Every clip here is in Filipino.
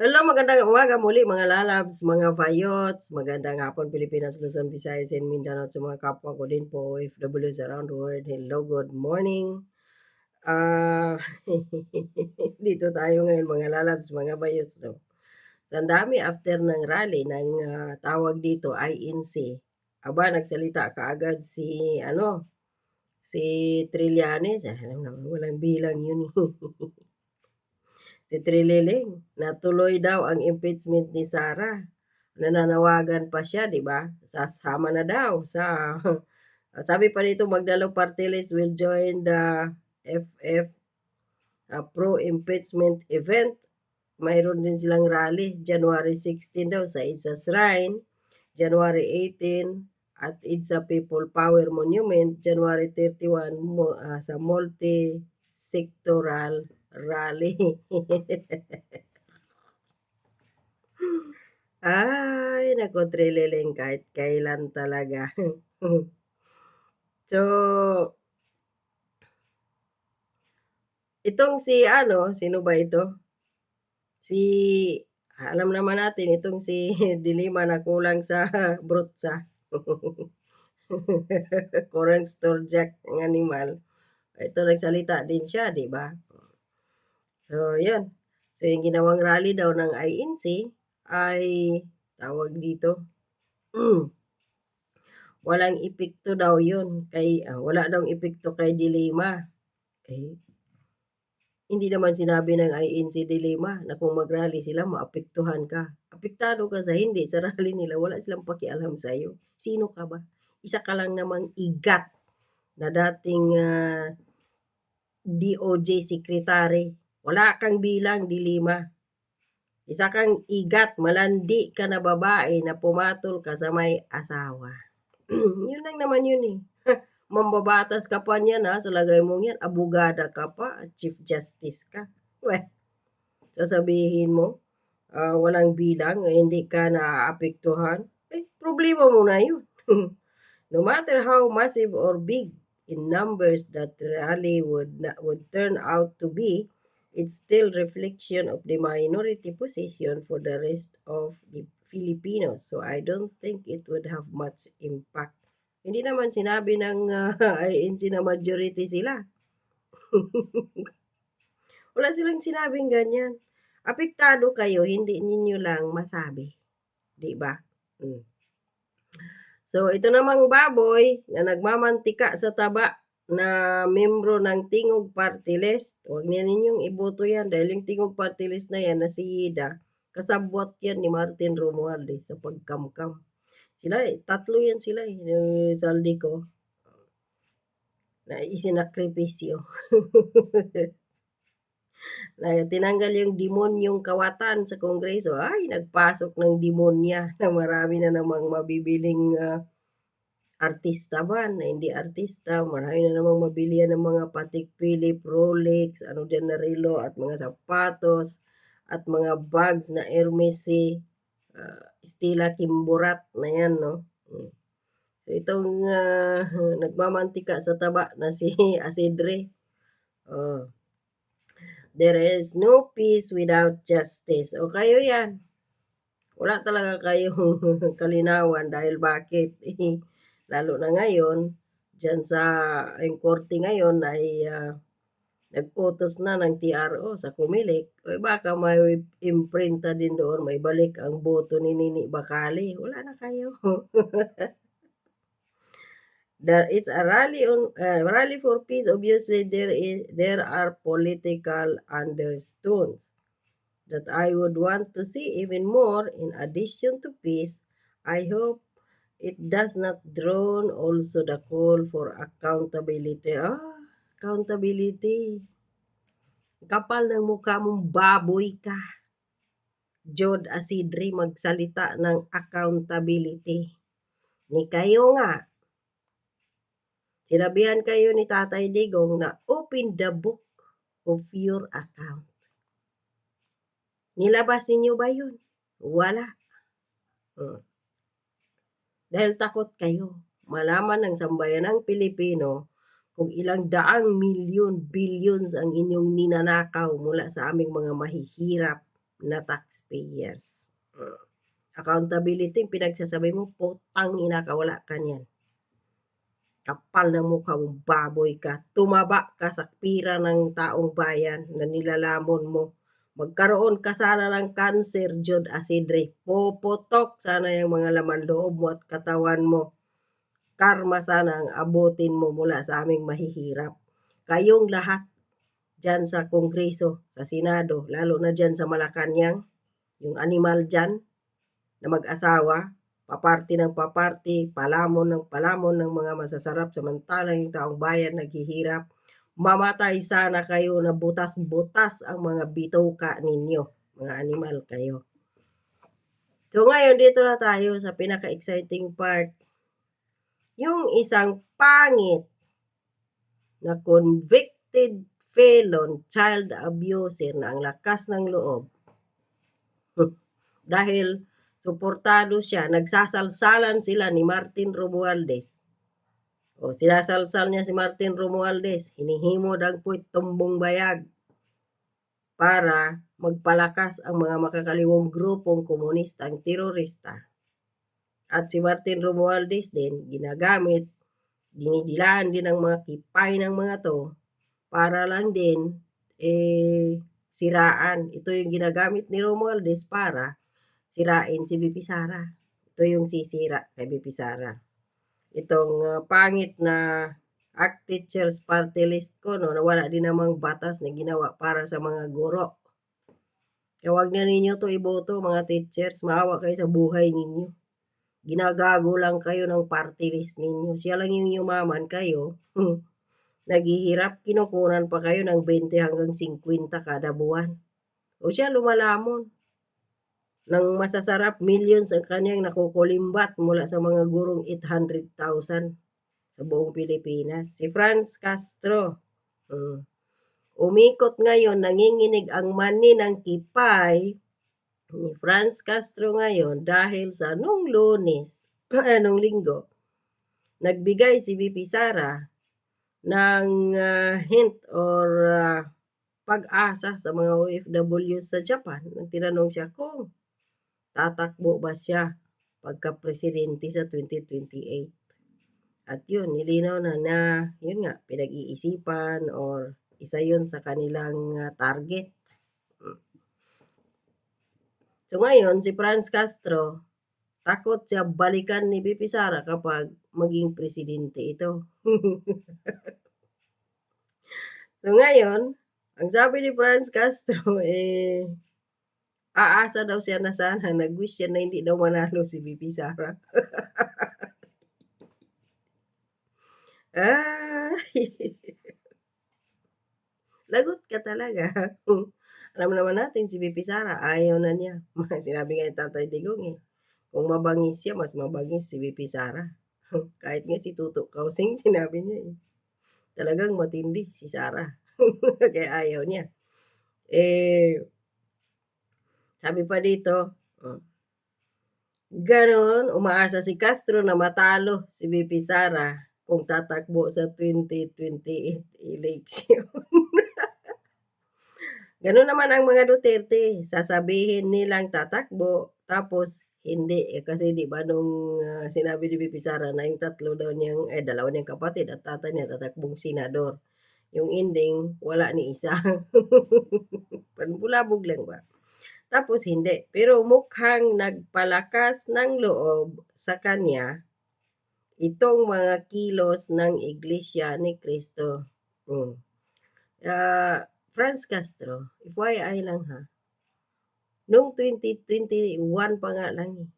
Hello, magandang umaga muli mga lalabs, mga vayots, magandang hapon Pilipinas, Luzon, Visayas, and Mindanao sa mga kapwa ko din po, OFWs around the world. Hello, good morning. Ah, dito tayo ngayon mga lalabs, mga vayots 'no. So ang dami after ng rally ng, ah, tawag dito INC. Aba, nagsalita kaagad si ano, si Trillanes, alam naman walang bilang yun, eh. Si Trililing, na tuloy daw ang impeachment ni Sara. Nananawagan pa siya, 'di ba? Sasama na daw sa sabi pa dito Magdalo party list will join the FF ah, pro-impeachment event. Mayroon din silang rally January 16 daw sa Isa Shrine, January 18 at Idsa People Power Monument, January 31 mo ah, sa multi-sectoral rally. Ay, naku Trililing kahit kailan talaga. So itong si ano, sino ba ito? Si alam naman natin itong si De Lima na kulang sa brutsa. Kurang storjak ang animal. Ito nagsalita din siya, 'di ba? So, 'yun. So, yung ginawang rally daw ng INC ay tawag dito, hmm, walang epekto daw 'yun kay ah, wala daw epekto kay De Lima. Eh, hindi naman sinabi ng INC De Lima na kung mag-rally sila maapektuhan ka. Apektado ka sa hindi sa rally nila, wala silang pakialam sa'yo. Sino ka ba? Isa ka lang namang igat na dating, ah, DOJ secretary. Wala kang bilang, De Lima. Isa kang igat, malandi ka na babae na pumatol ka sa may asawa. 'Yun lang naman 'yun, eh. Mambabatas ka pa niyan, ah, sa lagay mong 'yan, abogada ka pa chief justice ka. Weh, sasabihin mo, ah, walang bilang, eh, hindi ka naaapektuhan, eh, problema mo na 'yun. No matter how massive or big in numbers that rally would would turn out to be, it's still reflection of the minority position for the rest of the Filipinos. So, I don't think it would have much impact. Hindi naman sinabi ng, ah, INC na majority sila. Wala silang sinabing ganyan. Apektado kayo, hindi ninyo lang masabi, 'di ba? Hmm. So, ito namang baboy na nagmamantika sa taba na miyembro ng Tingog Party List, huwag na ninyong iboto 'yan dahil yung Tingog Party List na 'yan na si Ida, kasabwat 'yan ni Martin Romualdez sa pagkamkam. Sila, eh, tatlo 'yan sila, eh, ni Zaldico. Na isinakripisyo. Na tinanggal yung demonyong kawatan sa Kongreso, ay nagpasok ng demonya na marami na namang mabibiling, ah, artista ba na hindi artista, marami na namang mabilihan ng mga Patek Philippe, Rolex, ano diyan na relo at mga sapatos at mga bags na Hermes, ah, Stella Kimborat na 'yan 'no, hmm. So, itong, ah, nagmamantika sa taba na si Isidre, oh. There is no peace without justice. O kayo 'yan. Wala talaga kayong kalinawan dahil bakit, lalo na ngayon diyan sa yung korte ngayon ay, ah, nag-utos na ng TRO sa Comelec, eh, baka may imprinta din doon, maibalik ang boto ni Nini Bacali, wala na kayo. That it's a rally on uh, rally for peace, obviously there is there are political undertones that I would want to see even more in addition to peace. I hope it does not drown also the call for accountability. Ah, accountability. Kapal ng mukha mong baboy ka. Jod Asidri magsalita ng accountability. Ni kayo nga, sinabihan kayo ni Tatay Digong na open the book of your account. Nilabas ninyo ba yun? Wala. Hmm. Dahil takot kayo malaman ng sambayanang Pilipino kung ilang daang milyon, billions ang inyong ninanakaw mula sa aming mga mahihirap, na taxpayers. Mm. Accountability pinagsasabi mo, putang ina ka, wala ka niyan. Kapal ng mukha mo, baboy ka. Tumaba ka sa pira ng taong bayan na nilalamon mo. Magkaroon ka sana ng cancer, Jod Asidre. Puputok sana yung mga laman loob mo at katawan mo. Karma sana ang abutin mo mula sa aming mahihirap. Kayong lahat dyan sa Kongreso, sa Senado, lalo na dyan sa Malacanang, yung animal dyan na mag-asawa, paparti ng paparti, palamon ng palamon ng mga masasarap, samantalang yung taong bayan naghihirap. Mamatay sana kayo na butas-butas ang mga bitoka ninyo, mga animal kayo. So ngayon, dito na tayo sa pinaka-exciting part. Yung isang pangit na convicted felon, child abuser na ang lakas ng loob. Dahil suportado siya, nagsasalsalan sila ni Martin Romualdez. O sinasalsal niya si Martin Romualdez, hinihimo dagpoy tumbong bayag para magpalakas ang mga makakaliwang grupong komunistang terorista. At si Martin Romualdez din, ginagamit, dinidilaan din ng mga kipay ng mga to para lang din eh, siraan. Ito yung ginagamit ni Romualdez para sirain si BP Sara. Ito yung sisira kay BP Sara. Itong uh, pangit na ACT Teachers Party List ko, no, na wala din namang batas na ginawa para sa mga guro. Kaya huwag na ninyo to iboto, mga teachers. Maawa kayo sa buhay ninyo. Ginagago lang kayo ng party list ninyo. Siya lang yung yumaman kayo. Naghihirap, kinukunan pa kayo ng 20 hanggang 50 kada buwan. O siya lumalamon ng masasarap millions ang kanyang nakukulimbat mula sa mga gurong 800,000 sa buong Pilipinas. Si Franz Castro. Um, umikot ngayon, nanginginig ang mani ng kipay ni Franz Castro ngayon dahil sa nung lunes, anong linggo, nagbigay si BP Sara ng uh, hint or uh, pag-asa sa mga OFW sa Japan. Nang tinanong siya kung tatakbo ba siya pagka-presidente sa 2028. At yun, nilinaw na na, yun nga, pinag-iisipan or isa yun sa kanilang uh, target. So ngayon, si Franz Castro, takot siya balikan ni BP Sara kapag maging presidente ito. so ngayon, ang sabi ni Franz Castro, eh, aasa daw siya na sana, nag-wish siya na hindi daw manalo si BP Sara. ah, lagot ka talaga. Alam naman natin si BP Sara, ayaw na niya. Sinabi nga ni Tatay Digong eh, kung mabangis siya, mas mabangis si BP Sara. Kahit nga si Tuto Kausing, sinabi niya eh. Talagang matindi si Sara. Kaya ayaw niya. Eh, sabi pa dito, oh, ganon, umaasa si Castro na matalo si BP Sara kung tatakbo sa 2028 election. Ganun naman ang mga Duterte. Sasabihin nilang tatakbo, tapos hindi. Eh, kasi di ba nung uh, sinabi ni Bibi Sara na yung tatlo daw niyang, eh dalawa niyang kapatid at tatay niya tatakbong senador. Yung ending, wala ni isa. Panbulabog lang ba? Tapos hindi. Pero mukhang nagpalakas ng loob sa kanya itong mga kilos ng Iglesia ni Kristo. Hmm. Uh, Franz Castro, FYI lang ha, noong 2021 pa nga lang eh,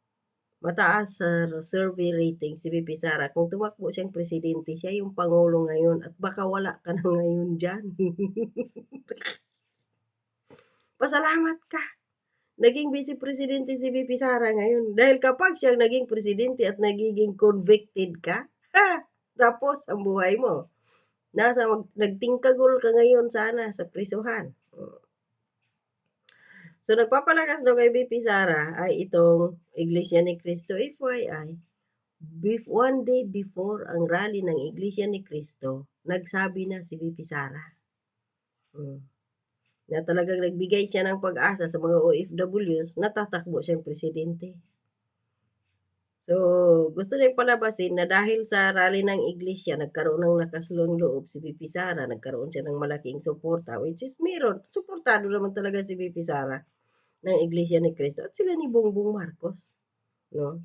mataas sa survey rating si Bibi Sara. Kung tumakbo siyang presidente, siya yung pangulo ngayon at baka wala ka na ngayon dyan. Pasalamat ka. Naging vice presidente si Bibi Sara ngayon. Dahil kapag siyang naging presidente at nagiging convicted ka, ha, tapos ang buhay mo nasa mag, nagtingkagol ka ngayon sana sa prisuhan. So, nagpapalakas daw kay BP Sara ay itong Iglesia ni Cristo FYI. One day before ang rally ng Iglesia ni Cristo, nagsabi na si BP Sara. Hmm. Na talagang nagbigay siya ng pag-asa sa mga OFWs na tatakbo siyang presidente. So, gusto niyang palabasin na dahil sa rally ng iglesia nagkaroon ng lakas ng loob si VP Sara, nagkaroon siya ng malaking suporta, which is meron, suportado naman talaga si VP Sara ng Iglesia ni Cristo at sila ni Bongbong Marcos, 'no?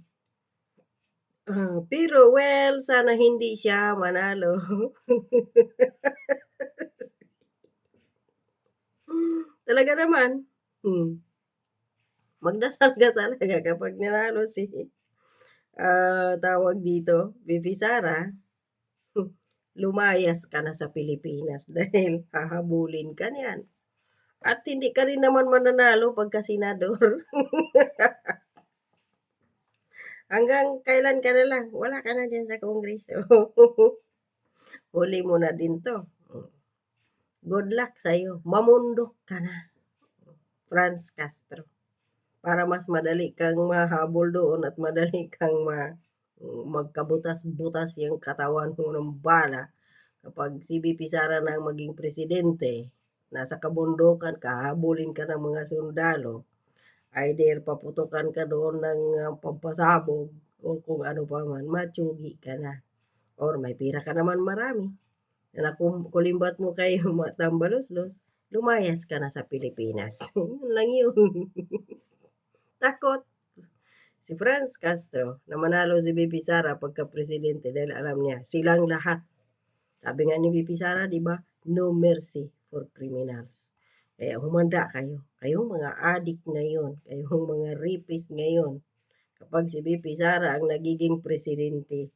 Ah, pero well, sana hindi siya manalo. Talaga naman, hmm. Magdasal ka talaga kapag nanalo si, ah, tawag dito, VP Sara, lumayas ka na sa Pilipinas dahil hahabulin ka niyan. At hindi ka rin naman mananalo pagka senador. Hanggang kailan ka na lang, wala ka na diyan sa Kongreso. Huli mo na din 'to. Good luck sa'yo, mamundok ka na, Franz Castro. Para mas madali kang mahabol doon at madali kang ma magkabutas-butas yung katawan mo ng bala kapag si VP Sara na ang maging presidente, nasa kabundukan ka, hahabulin ka ng mga sundalo, either paputukan ka doon ng, ah, pampasabog o kung ano pa man, matsugi ka na. Or may pera ka naman marami, na kulimbat mo kay Tambaluslos, lumayas ka na sa Pilipinas, yun lang yun. Takot si Franz Castro na manalo si VP Sara pagka-presidente dahil alam niya silang lahat. Sabi nga ni VP Sara 'di ba, "No mercy for criminals." Kaya humanda kayo, kayong mga adik ngayon, kayong mga rapist ngayon, kapag si VP Sara ang nagiging presidente,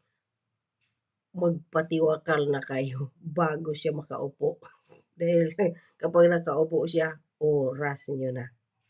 magpatiwakal na kayo bago siya makaupo. Dahil kapag nakaupo siya, oras niyo na.